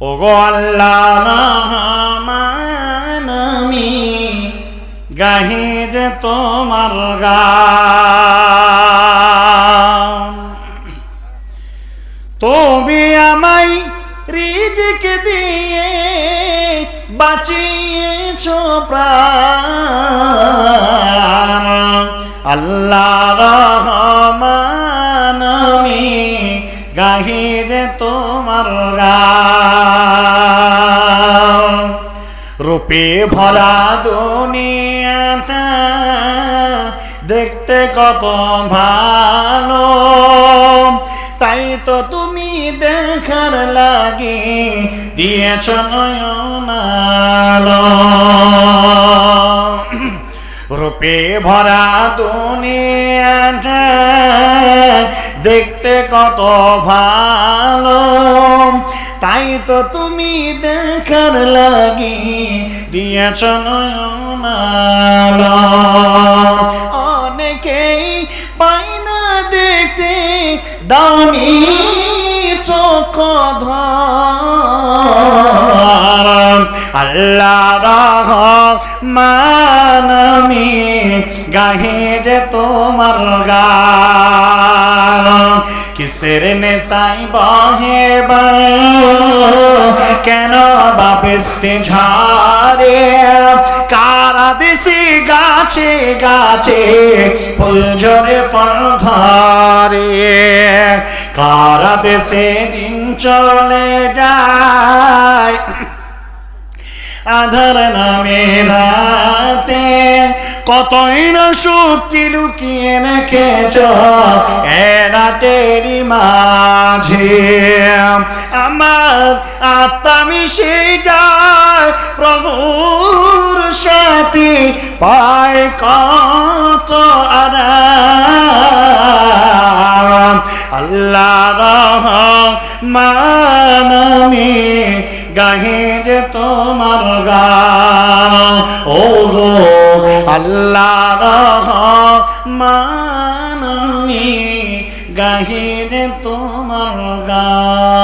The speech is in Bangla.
ও গো আল্লাহ গাহি যে তোমার গান তুমি আমায় রিজিক দিয়ে বাঁচিয়েছ প্রাণ। আল্লাহ রহমান আমি গাহি যে তোমার গান রূপে ভরা দুনিয়াটা দেখতে কত ভালো। তাই তো তুমি দেখার লাগে দিয়েছ নয়নালো। রূপে ভরা দুনিয়াটা দেখতে কত ভালো। তাই তো তুমি দেখার লাগি দিয়েছ অনেকেই পাই না দেখতে দামি চোখ আল্লাহ মানমি গাহে যে তোমার গান কিসের নেশাই বহে কেন বা বৃষ্টি ঝারে কারা দেশি গাছে গাছে ফুল ঝরে ফল ধরে? কারা দেশে দিন চলে যায়? আধার নামে রাতে কতই না শক্তি লুকিয়ে রেখেছ? এ রাতেরই মাঝে আমার আত্মা মিশে যায় প্রভুর সাথে। পায় কত আরাম। আল্লাহ রহমানমি গাহে যে তোমার গান। ও গো আল্লাহ রহমানমি গাহে যে তোমার গান।